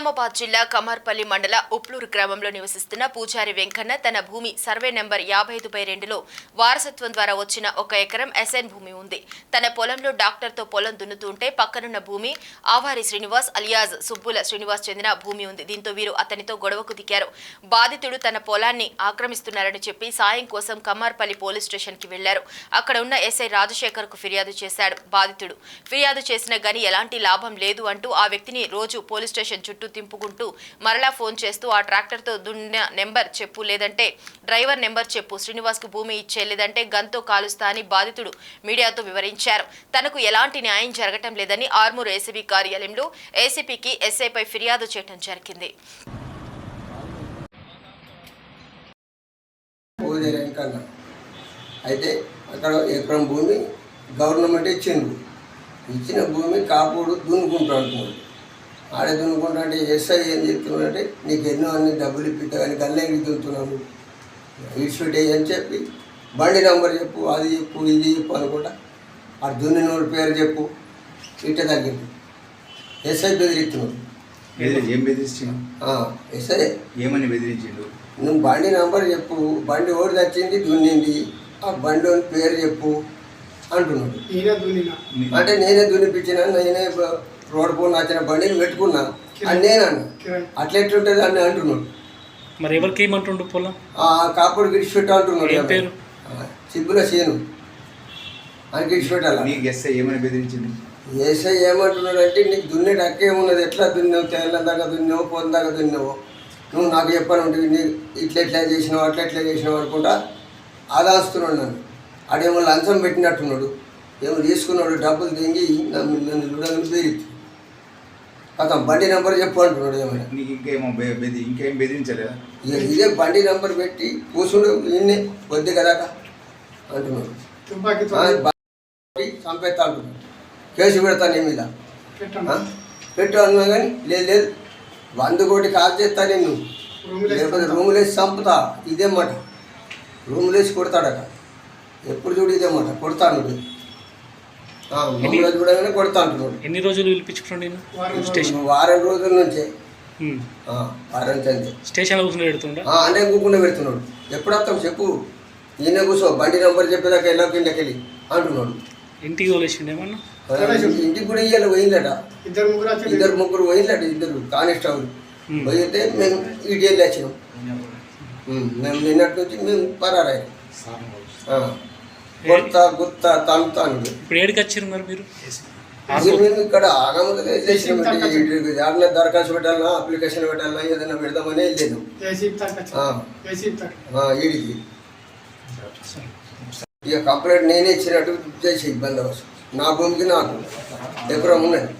నిజామాబాద్ జిల్లా కమర్పల్లి మండల ఉప్లూరు గ్రామంలో నివసిస్తున్న పూజారి వెంకన్న తన భూమి సర్వే నెంబర్ యాభై ఐదు బై రెండులో వారసత్వం ద్వారా వచ్చిన ఒక ఎకరం ఎస్ఎన్ భూమి ఉంది. తన పొలంలో డాక్టర్తో పొలం దున్నుతుంటే పక్కనున్న భూమి ఆవారి శ్రీనివాస్ అలియాజ్ సుబ్బుల శ్రీనివాస్ చెందిన భూమి ఉంది. దీంతో వీరు అతనితో గొడవకు దిగారు. బాధితుడు తన పొలాన్ని ఆక్రమిస్తున్నారని చెప్పి సాయం కోసం కమ్మార్పల్లి పోలీస్ స్టేషన్కి వెళ్ళారు అక్కడ ఉన్న ఎస్ఐ రాజశేఖర్కు ఫిర్యాదు చేశాడు బాధితుడు. ఫిర్యాదు చేసిన గని ఎలాంటి లాభం లేదు అంటూ ఆ వ్యక్తిని రోజు పోలీస్ స్టేషన్ చుట్టూ తింపుకుంటూ మరలా ఫోన్ చేస్తూ ఆ ట్రాక్టర్తో దున్న నెంబర్ చెప్పు లేదంటే డ్రైవర్ నెంబర్ చెప్పు. శ్రీనివాస్కు భూమి ఇచ్చే లేదంటే గన్తో కాలుస్తా అని బాధితుడు మీడియాతో వివరించారు. తనకు ఎలాంటి న్యాయం జరగటం లేదని ఆర్మూర్ ఏసీబీ కార్యాలయంలో ఏసీపీకి ఎస్ఐపై ఫిర్యాదు చేయడం జరిగింది. అయితే అక్కడ ఎకరం భూమి గవర్నమెంట్ ఇచ్చిండు ఇచ్చిన భూమి కాపుడు దున్నుకుంటా అంటున్నాడు ఆడే దున్నుకుంటా అంటే ఎస్ఐ ఏం చెప్తున్నాడంటే నీకు ఎన్నో అన్ని డబ్బులు ఇప్పిద్దా కానీ గల్లేకి దున్నుతున్నాను ఇడిచిపెట్టే అని చెప్పి బండి నంబర్ చెప్పు అది చెప్పు ఇది చెప్పు అనుకుంటా ఆ దున్నినోడి పేరు చెప్పు ఇట్ట తగ్గింది. ఎస్ఐ బెదిరిస్తున్నాడు. బెదిరి ఏం బెదిరించిండు? ఆ, ఎస్ఐ ఏమని బెదిరించిండు? నువ్వు బండి నంబర్ చెప్పు బండి ఓడి తెచ్చింది దున్నింది ఆ బండి పేరు చెప్పు అంటున్నాడు. అంటే నేనే దున్నిపించిన నేనే రోడ్డు పోను నచ్చిన బండిని పెట్టుకున్నా. అని నేను అన్నా. కిరణ్. అట్లా ఎట్లుంటుంది అని అంటున్నాడు. మరి ఎవరికి ఏమంటుండు పొలం? ఆ కాపుడు గిడిచిపెట్టు అంటున్నాడు పేరు? ఆ, సిబ్బుల సీను అని గిడిచిపెట్టాల నీకు ఎస్ఐ ఏమని బెదిరించిండు? ఏసై ఏమంటున్నాడు అంటే నీకు దున్నేటి హక్కేమున్నది ఎట్లా దున్నావు? తెల్లం దాకా దున్నావు? పొంది దాకా దున్నావు? నువ్వు నాకు చెప్పను ఉంటుంది నీ ఇట్లా ఎట్లా చేసినావు అట్లా ఎట్లా చేసినావు అనుకుంటా ఆదాస్తున్నాడు నన్ను. ఆడేమో లంచం పెట్టినట్టున్నాడు. ఏమో తీసుకున్నాడు డబ్బులు తెంగి నన్ను నన్ను చూడాలని బెదిరి అతను బండి నెంబర్ చెప్పు అంటున్నాడు ఏమైనా నీకు ఇంకేమో బె- బెది ఇంకేం బెదిరించలేదా? ఇక ఇదే బండి నెంబర్ పెట్టి కూర్చుండు ఈయన్నే కొద్ది కదాక అంటున్నాడు. ఆ, చంపేస్తా అంటున్నాడు. కేసు పెడతా నీ మీద. ఆ? పెట్టండి పెట్టు అన్నా కానీ లేదు లేదు. వంద కోటి కాల్ చేస్తా నిన్ను. రూమ్లో లేకపోతే రూములేసి చంపుతా. ఇదే మాట. రూములేసి కొడతాడట. ఎప్పుడు చూడు ఇదే మాట. కొడతాను మమ్మల్ని చూడగానే కొడతా అంటున్నాడు. ఎన్ని రోజులు పిలిపించుకున్నాడు నేను స్టేషన్ వారం రోజుల నుంచే. వారం చందే స్టేషన్లో కూర్చుని పెడుతుండ? అనే కూకుండా పెడుతున్నాడు. ఎప్పుడు చెప్పు. ఈయన కూర్చో బండి నంబర్ చెప్పేదాకా ఎలా కిందకెళ్ళి అంటున్నాడు. ఇంటికి తోలేసిండు ఏమన్నా? ఇంటికి కూడా ఇయ్యాలి పోయిందట. ఇద్దరు ముగ్గురు ఇద్దరు ముగ్గురు పోయిందట ఇద్దరు కానిస్టేబుల్. పోయితే మేము ఈడీఎల్ వచ్చినాం ఉమ్, మేము నిన్నటి నుంచి మేము పరారాయి. కొత్త గుత్త తంతాను ఇప్పుడు ఏడికి వచ్చారు మరి మీరు? ఇది మేము ఇక్కడ యాడన దరఖాస్తు పెట్టాలన్నా అప్లికేషన్ పెట్టాలన్నా ఏదైనా పెడదామని ఈడికి. ఇక కంప్లైంట్ నేనే ఇచ్చినట్టు చేసి బందోబస్తు నా భూమికి నాకు. ఎకరం ఉన్నది?